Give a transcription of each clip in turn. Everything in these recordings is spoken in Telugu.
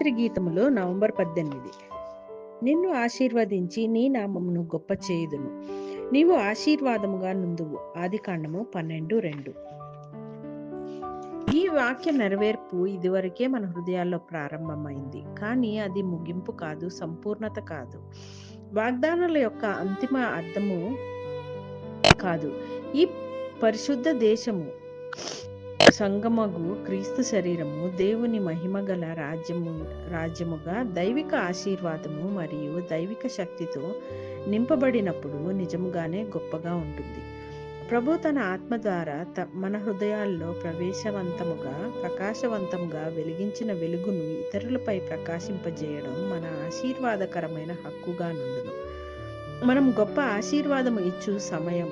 రాత్రి గీతములు నవంబర్ పద్దెనిమిది. నిన్ను ఆశీర్వదించి నీ నామమును గొప్ప చేయుదును. నీవు ఆశీర్వాదముగా నుందువు. ఆదికాండము పన్నెండు రెండు. ఈ వాక్య నెరవేర్పు ఇదివరకే మన హృదయాల్లో ప్రారంభమైంది. కానీ అది ముగింపు కాదు సంపూర్ణత కాదు. వాగ్దానాల యొక్క అంతిమ అర్థము కాదు. ఈ పరిశుద్ధ దేశము సంగమగు క్రీస్తు శరీరము దేవుని మహిమగల రాజ్యము రాజ్యముగా దైవిక ఆశీర్వాదము మరియు దైవిక శక్తితో నింపబడినప్పుడు నిజముగానే గొప్పగా ఉంటుంది. ప్రభు తన ఆత్మ ద్వారా త మన హృదయాల్లో ప్రవేశవంతముగా ప్రకాశవంతంగా వెలిగించిన వెలుగును ఇతరులపై ప్రకాశింపజేయడం మన ఆశీర్వాదకరమైన హక్కుగా నుండును మనం గొప్ప ఆశీర్వాదము ఇచ్చు సమయం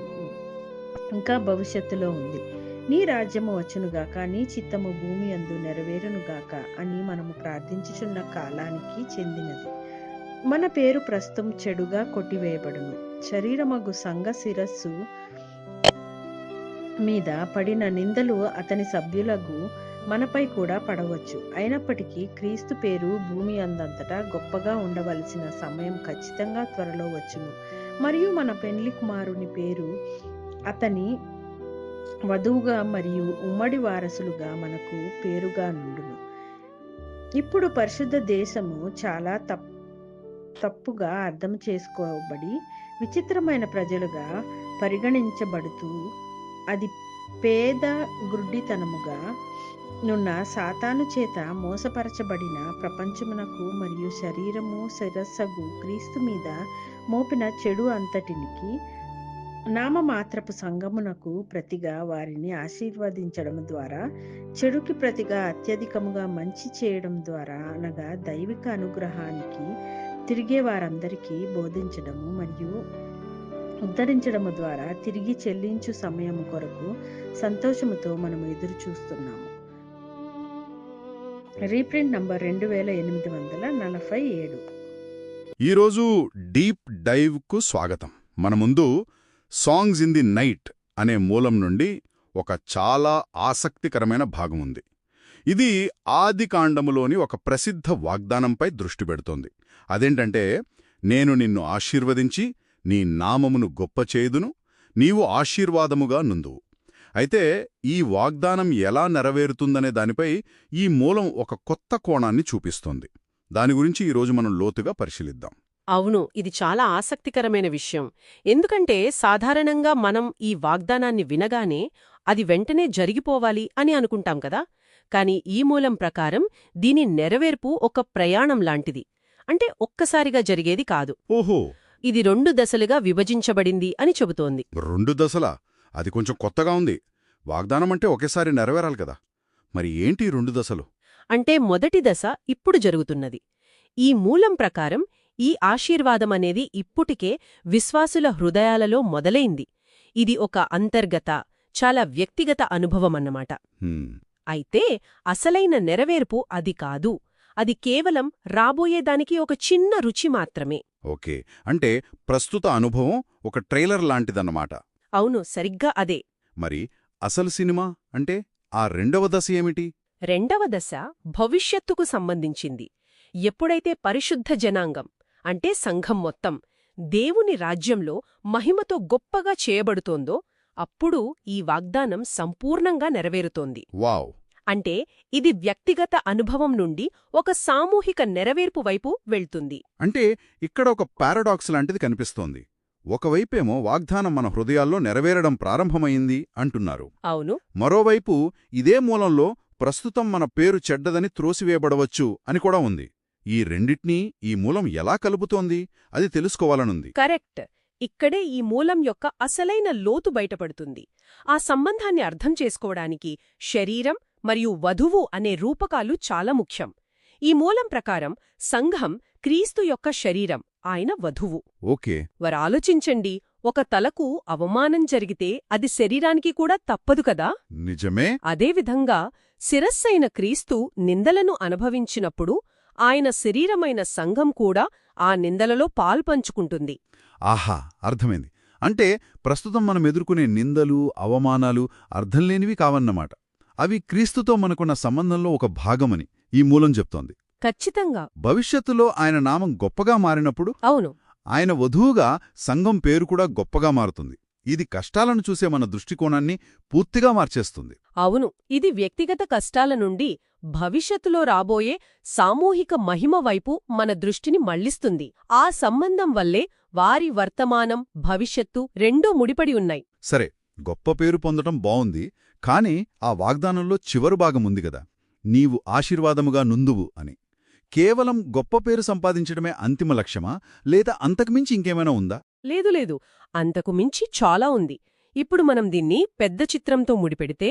ఇంకా భవిష్యత్తులో ఉంది. నీ రాజ్యము వచ్చునుగాక నీ చిత్తము భూమి అందు నెరవేరునుగాక అని మనము ప్రార్థించుచున్న కాలానికి చెందినది. మన పేరు ప్రస్తుతం చెడుగా కొట్టివేయబడును. శరీరమగు సంఘ శిరస్సు మీద పడిన నిందలు అతని సభ్యులకు మనపై కూడా పడవచ్చు. అయినప్పటికీ క్రీస్తు పేరు భూమి అందంతటా గొప్పగా ఉండవలసిన సమయం ఖచ్చితంగా త్వరలో వచ్చును. మరియు మన పెండ్లి కుమారుని పేరు అతని వధువుగా మరియు ఉమ్మడి వారసులుగా మనకు పేరుగా నుండును. ఇప్పుడు పరిశుద్ధ దేశము చాలా తప్ తప్పుగా అర్థం చేసుకోబడి విచిత్రమైన ప్రజలుగా పరిగణించబడుతూ అది పేద గుడ్డితనముగా నున్న సాతాను చేత మోసపరచబడిన ప్రపంచమునకు మరియు శరీరము శిరస్సగు క్రీస్తు మీద మోపిన చెడు అంతటినికి నామమాత్రపు సంగమునకు ప్రతిగా వారిని ఆశీర్వదించడం ద్వారా చెడుకి ప్రతిగా అత్యధికముగా మంచి చేయడం ద్వారా అనగా దైవిక అనుగ్రహానికి తిరిగే వారందరికీ బోధించడము మరియు ఉద్ధరించడము ద్వారా తిరిగి చెల్లించు సమయం కొరకు సంతోషముతో మనము ఎదురు చూస్తున్నాము. రీప్రింట్ నంబర్ రెండు వేల ఎనిమిది వందల నలభై ఏడు. ఈరోజు డీప్ డైవ్కు స్వాగతం. మన ముందు సాంగ్స్ ఇన్ ది నైట్ అనే మూలం నుండి ఒక చాలా ఆసక్తికరమైన భాగముంది ఇది ఇది ఆదికాండములోని ఒక ప్రసిద్ధ వాగ్దానంపై దృష్టి పెడుతోంది. అదేంటంటే నేను నిన్ను ఆశీర్వదించి నీ నామమును గొప్ప చేయుదును నీవు ఆశీర్వాదముగా నుందువు. అయితే ఈ వాగ్దానం ఎలా నెరవేరుతుందనే దానిపై ఈ మూలం ఒక కొత్త కోణాన్ని చూపిస్తోంది. దాని గురించి ఈరోజు మనం లోతుగా పరిశీలిద్దాం. అవును ఇది చాలా ఆసక్తికరమైన విషయం. ఎందుకంటే సాధారణంగా మనం ఈ వాగ్దానాన్ని వినగానే అది వెంటనే జరిగిపోవాలి అని అనుకుంటాం కదా. కాని ఈ మూలం ప్రకారం దీని నెరవేర్పు ఒక ప్రయాణం లాంటిది. అంటే ఒక్కసారిగా జరిగేది కాదు. ఓహో! ఇది రెండు దశలుగా విభజించబడింది అని చెబుతోంది. రెండు దశలా? అది కొంచెం కొత్తగా ఉంది. వాగ్దానం అంటే ఒకేసారి నెరవేరాలి కదా. మరి ఏంటి రెండు దశలు? అంటే మొదటి దశ ఇప్పుడు జరుగుతున్నది. ఈ మూలం ప్రకారం ఈ ఆశీర్వాదమనేది ఇప్పుటికే విశ్వాసుల హృదయాలలో మొదలైంది. ఇది ఒక అంతర్గత చాలా వ్యక్తిగత అనుభవమన్నమాట. అయితే అసలైన నెరవేర్పు అది కాదు. అది కేవలం రాబోయేదానికి ఒక చిన్న రుచి మాత్రమే. ఓకే. అంటే ప్రస్తుత అనుభవం ఒక ట్రైలర్ లాంటిదన్నమాట. అవును సరిగ్గా అదే. మరి అసలు సినిమా అంటే ఆ రెండవ దశ ఏమిటి? రెండవ దశ భవిష్యత్తుకు సంబంధించింది. ఎప్పుడైతే పరిశుద్ధ జనాంగం అంటే సంఘం మొత్తం. దేవుని రాజ్యంలో మహిమతో గొప్పగా చేయబడుతోందో అప్పుడు ఈ వాగ్దానం సంపూర్ణంగా నెరవేరుతోంది. వావ్. అంటే ఇది వ్యక్తిగత అనుభవం నుండి ఒక సామూహిక నెరవేర్పు వైపు వెళ్తుంది. అంటే ఇక్కడ ఒక పారాడాక్స్ లాంటిది కనిపిస్తోంది. ఒకవైపేమో వాగ్దానం మన హృదయాల్లో నెరవేరడం ప్రారంభమైంది అంటున్నారు. అవును. మరోవైపు ఇదే మూలంలో ప్రస్తుతం మన పేరు చెడ్డదని త్రోసివేయబడవచ్చు అని కూడా ఉంది. ఈ రెండిట్నీ ఈ మూలం ఎలా కలుపుతోంది? అది తెలుసుకోవాలనుంది. కరెక్ట్. ఇక్కడే ఈ మూలం యొక్క అసలైన లోతు బయటపడుతుంది. ఆ సంబంధాన్ని అర్థం చేసుకోవడానికి శరీరం మరియు వధువు అనే రూపకాలు చాలా ముఖ్యం. ఈ మూలం ప్రకారం సంఘం క్రీస్తు యొక్క శరీరం ఆయన వధువు. ఓకే. వరాలోచించండి ఒక తలకు అవమానం జరిగితే అది శరీరానికి కూడా తప్పదు కదా? నిజమే. అదేవిధంగా శిరస్సైన క్రీస్తు నిందలను అనుభవించినప్పుడు ఆయన శరీరమైన సంఘం కూడా ఆ నిందలలో పాల్పంచుకుంటుంది. ఆహా అర్థమైంది. అంటే ప్రస్తుతం మనం ఎదుర్కొనే నిందలు అవమానాలు అర్థంలేనివి కావన్నమాట. అవి క్రీస్తుతో మనకున్న సంబంధంలో ఒక భాగమని ఈ మూలం చెప్తోంది. ఖచ్చితంగా. భవిష్యత్తులో ఆయన నామం గొప్పగా మారినప్పుడు అవును. ఆయన వధువుగా సంఘం పేరు కూడా గొప్పగా మారుతుంది. ఇది కష్టాలను చూసే మన దృష్టికోణాన్ని పూర్తిగా మార్చేస్తుంది. అవును ఇది వ్యక్తిగత కష్టాల నుండి భవిష్యత్తులో రాబోయే సామూహిక మహిమ వైపు మన దృష్టిని మళ్ళిస్తుంది ఆ సంబంధం వల్లే వారి వర్తమానం భవిష్యత్తు రెండూ ముడిపడి ఉన్నాయి. సరే గొప్ప పేరు పొందటం బావుంది కాని ఆ వాగ్దానంలో చివరు భాగముంది గదా నీవు ఆశీర్వాదముగా నుందువు అని. కేవలం గొప్ప పేరు సంపాదించడమే అంతిమ లక్ష్యమా లేదా అంతకుమించి ఇంకేమైనా ఉందా? లేదు లేదు. అంతకు మించి చాలా ఉంది. ఇప్పుడు మనం దీన్ని పెద్ద చిత్రంతో ముడిపెడితే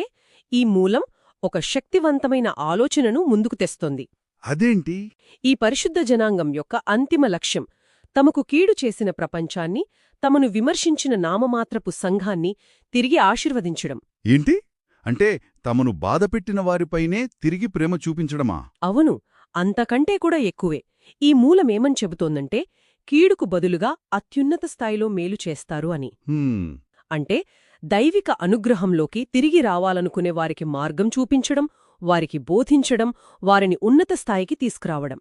ఈ మూలం ఒక శక్తివంతమైన ఆలోచనను ముందుకు తెస్తోంది. అదేంటి? ఈ పరిశుద్ధ జనాంగం యొక్క అంతిమ లక్ష్యం తమకు కీడు చేసిన ప్రపంచాన్ని తమను విమర్శించిన నామమాత్రపు సంఘాన్ని తిరిగి ఆశీర్వదించడం. ఏంటి? అంటే తమను బాధపెట్టిన వారిపైనే తిరిగి ప్రేమ చూపించడమా? అవును. అంతకంటే కూడా ఎక్కువే. ఈ మూలమేమని చెబుతోందంటే కీడుకు బదులుగా అత్యున్నత స్థాయిలో మేలు చేస్తారు అని. అంటే దైవిక అనుగ్రహంలోకి తిరిగి రావాలనుకునే వారికి మార్గం చూపించడం వారికి బోధించడం వారిని ఉన్నత స్థాయికి తీసుకురావడం.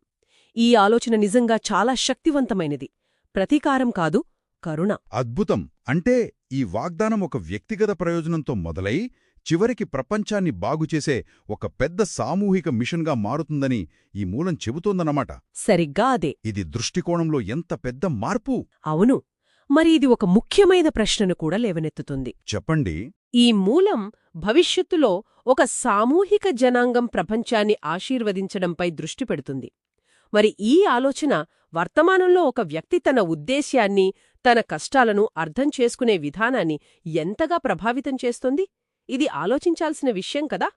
ఈ ఆలోచన నిజంగా చాలా శక్తివంతమైనది. ప్రతీకారం కాదు కరుణ. అద్భుతం. అంటే ఈ వాగ్దానం ఒక వ్యక్తిగత ప్రయోజనంతో మొదలై చివరికి ప్రపంచాన్ని బాగుచేసే ఒక పెద్ద సామూహిక మిషన్గా మారుతుందని ఈ మూలం చెబుతోందన్నమాట. సరిగ్గా అదే. ఇది దృష్టికోణంలో ఎంత పెద్ద మార్పు? అవును. మరి ఇది ఒక ముఖ్యమైన ప్రశ్నను కూడా లేవనెత్తుతుంది. చెప్పండి. ఈ మూలం భవిష్యత్తులో ఒక సామూహిక జనాంగం ప్రపంచాన్ని ఆశీర్వదించడంపై దృష్టి పెడుతుంది. మరి ఈ ఆలోచన వర్తమానంలో ఒక వ్యక్తి తన ఉద్దేశ్యాన్ని తన కష్టాలను అర్థం చేసుకునే విధానాన్ని ఎంతగా ప్రభావితం చేస్తుంది? ఇది ఆలోచించాల్సిన విషయం కదా?